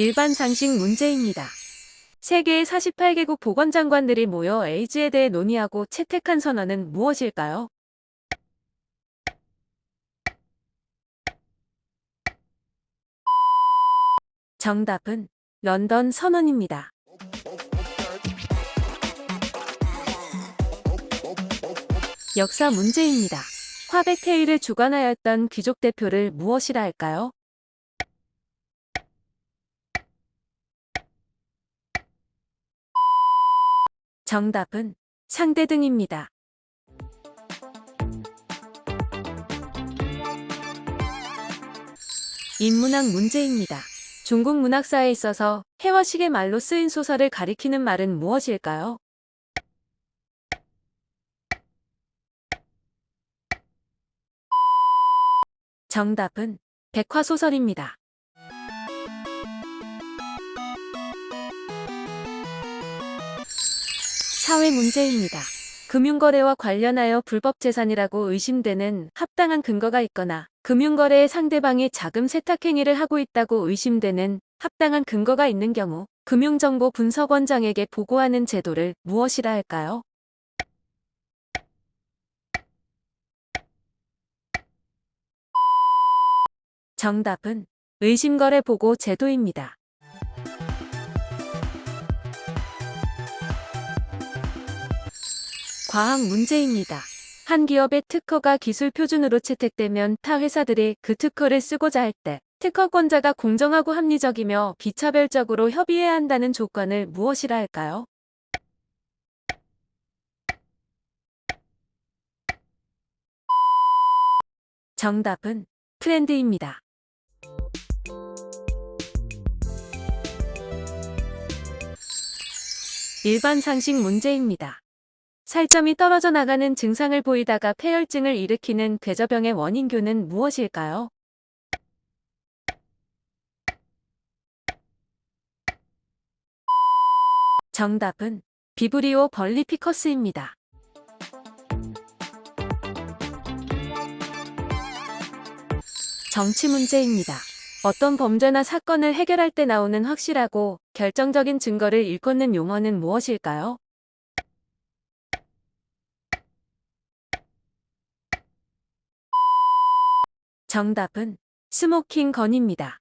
일반 상식 문제입니다. 세계의 48개국 보건장관들이 모여 에이즈에 대해 논의하고 채택한 선언은 무엇일까요? 정답은 런던 선언입니다. 역사 문제입니다. 화백테일을 주관하였던 귀족 대표를 무엇이라 할까요? 정답은 상대 등입니다. 인문학 문제입니다. 중국 문학사에 있어서 해화식의 말로 쓰인 소설을 가리키는 말은 무엇일까요? 정답은 백화소설입니다. 사회 문제입니다. 금융거래와 관련하여 불법 재산이라고 의심되는 합당한 근거가 있거나 금융거래의 상대방이 자금 세탁 행위를 하고 있다고 의심되는 합당한 근거가 있는 경우 금융정보 분석원장에게 보고하는 제도를 무엇이라 할까요? 정답은 의심거래 보고 제도입니다. 과학 문제입니다. 한 기업의 특허가 기술 표준으로 채택되면 타 회사들이 그 특허를 쓰고자 할 때 특허권자가 공정하고 합리적이며 비차별적으로 협의해야 한다는 조건을 무엇이라 할까요? 정답은 트렌드입니다. 일반 상식 문제입니다. 살점이 떨어져 나가는 증상을 보이다가 폐혈증을 일으키는 괴저병의 원인균은 무엇일까요? 정답은 비브리오 벌리피커스입니다. 정치 문제입니다. 어떤 범죄나 사건을 해결할 때 나오는 확실하고 결정적인 증거를 일컫는 용어는 무엇일까요? 정답은 스모킹 건입니다.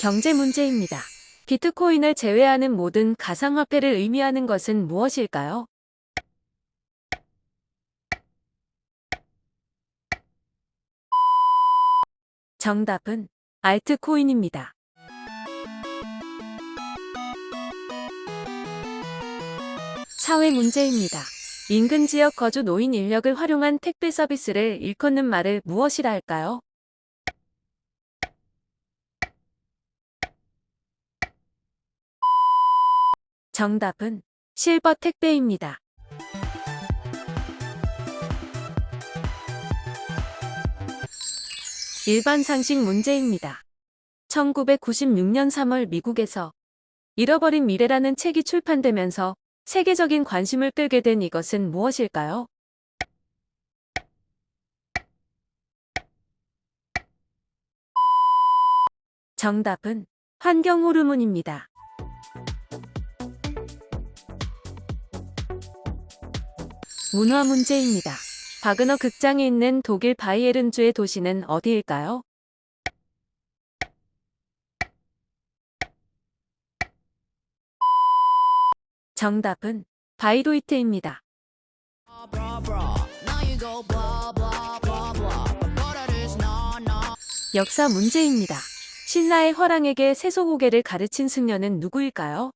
경제 문제입니다. 비트코인을 제외하는 모든 가상화폐를 의미하는 것은 무엇일까요? 정답은 알트코인입니다. 사회 문제입니다. 인근 지역 거주 노인 인력을 활용한 택배 서비스를 일컫는 말을 무엇이라 할까요? 정답은 실버 택배입니다. 일반 상식 문제입니다. 1996년 3월 미국에서 잃어버린 미래라는 책이 출판되면서 세계적인 관심을 끌게 된 이것은 무엇일까요? 정답은 환경 호르몬입니다. 문화 문제입니다. 바그너 극장이 있는 독일 바이에른주의 도시는 어디일까요? 정답은 바이로이트입니다. 역사 문제입니다. 신라의 화랑에게 세소고개를 가르친 승려는 누구일까요?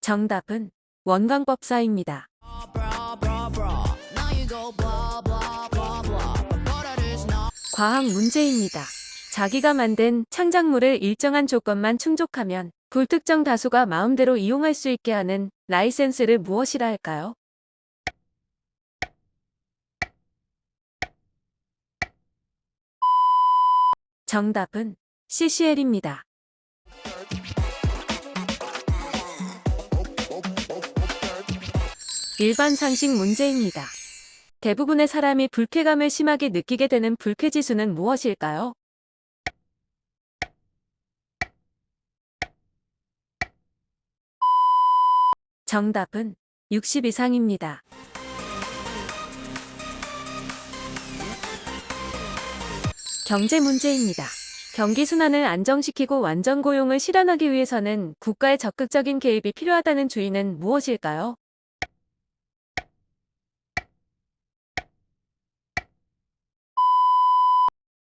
정답은 원광법사입니다. 과학 문제입니다. 자기가 만든 창작물을 일정한 조건만 충족하면 불특정 다수가 마음대로 이용할 수 있게 하는 라이센스를 무엇이라 할까요? 정답은 CCL입니다. 일반 상식 문제입니다. 대부분의 사람이 불쾌감을 심하게 느끼게 되는 불쾌 지수는 무엇일까요? 정답은 60 이상입니다. 경제 문제입니다. 경기 순환을 안정시키고 완전 고용을 실현하기 위해서는 국가의 적극적인 개입이 필요하다는 주의는 무엇일까요?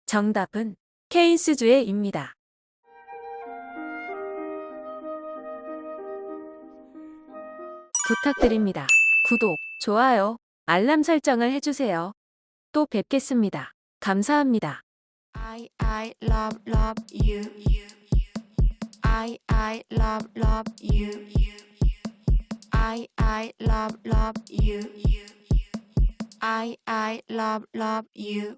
정답은 케인스주의입니다. 부탁드립니다. 구독, 좋아요, 알람 설정을 해주세요. 또 뵙겠습니다. 감사합니다. I I love love you. I I love love you. I I love love you. I I love love you.